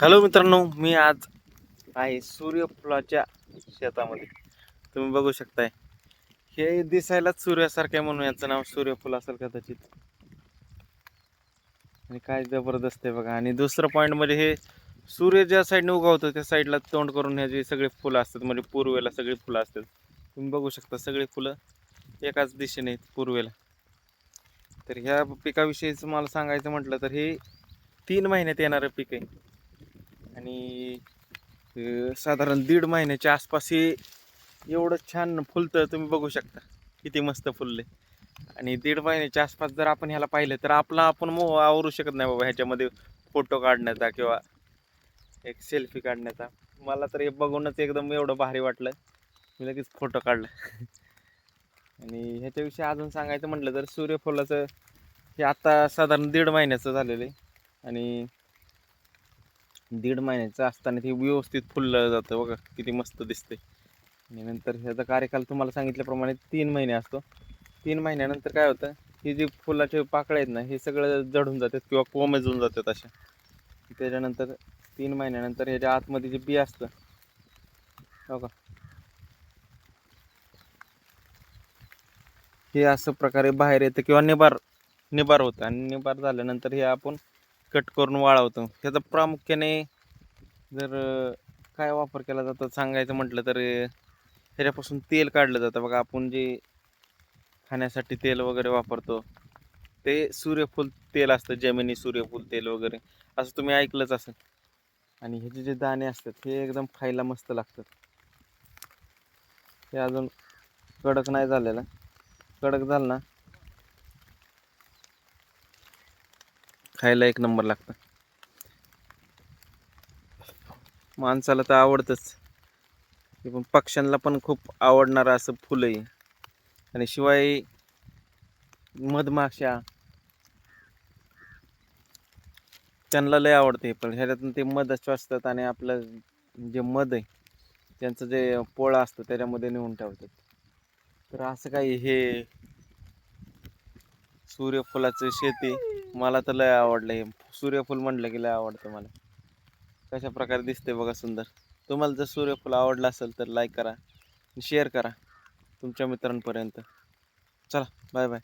Hello मित्रांनो मी आज आहे सूर्यफुलाच्या शेतामध्ये. तुम्ही बघू शकताय. हे दिसायलाच सूर्यासारखं आहे म्हणून याचं नाव सूर्यफूल असेल कदाचित. आणि काय जबरदस्त आहे बघा. आणि दुसरं पॉईंट म्हणजे हे सूर्य ज्या साईडने उगवतो त्या साईडला तोंड करून ह्या जे सगळे फुलं असतात म्हणजे पूर्वेला सगळी फुलं असतात. तुम्ही बघू शकता सगळी फुलं एकाच दिशेने आहेत पूर्वेला. तर ह्या पिकाविषयीचं मला सांगायचं म्हटलं तर हे तीन महिन्यात येणारं पीक आहे. आणि साधारण दीड महिन्याच्या आसपास हे एवढं छान फुलतं तुम्ही बघू शकता. किती मस्त फुलले आणि दीड महिन्याच्या आसपास जर आपण ह्याला पाहिलं तर आपला आपण मोह आवरू शकत नाही बाबा ह्याच्यामध्ये फोटो काढण्याचा किंवा एक सेल्फी काढण्याचा. मला तर हे बघूनच एकदम एवढं भारी वाटलं. मी लगेच फोटो काढला. आणि ह्याच्याविषयी अजून सांगायचं म्हटलं तर सूर्यफुलाचं हे आत्ता साधारण दीड महिन्याचं झालेलं आहे. आणि दीड महिन्याचं असताना ते व्यवस्थित फुललं जातं बघा किती मस्त दिसते आणि नंतर ह्याचा कार्यकाल तुम्हाला सांगितल्याप्रमाणे तीन महिने असतो. तीन महिन्यानंतर काय होतं ही जी फुलाचे पाकळे आहेत ना हे सगळं जडून जातात किंवा कोमेजून जातात अशा. त्याच्यानंतर तीन महिन्यानंतर ह्याच्या आतमध्ये जे बी असतं हो का? हे असं प्रकारे बाहेर येतं किंवा निबार निबार होतं. आणि निबार झाल्यानंतर हे आपण कट करून वाळवतो. ह्याचा प्रामुख्याने जर काय वापर केला जातो सांगायचं म्हटलं तर त्याच्यापासून ह्याच्यापासून तेल काढलं जातं. बघा आपण जे खाण्यासाठी तेल वगैरे वापरतो ते सूर्यफूल तेल असतं जमिनी सूर्यफूल तेल वगैरे. असं तुम्ही ऐकलंच असेल. आणि ह्याचे जे दाणे असतात हे एकदम खायला मस्त लागतात. हे अजून कडक नाही झालेलं. कडक झालं ना? खायला एक नंबर लागतं. माणसाला तर आवडतंच. पण पक्ष्यांना पण खूप आवडणारं असं फुलं आहे आणि शिवाय मधमाशा त्यांना लय आवडते पण. ह्याच्यातून ते मध श्वासतात आणि आपलं जे मध आहे त्यांचं जे पोळा असतं त्याच्यामध्ये नेऊन ठेवतात. तर असं काही हे सूर्यफुलाचं शेती. मला तर लय आवडलं हे. सूर्यफूल म्हटलं की लय आवडतं मला. कशा प्रकारे दिसते बघा सुंदर. तुम्हाला जर सूर्यफूल आवडलं असेल तर लाईक करा शेअर करा तुमच्या मित्रांपर्यंत. चला बाय बाय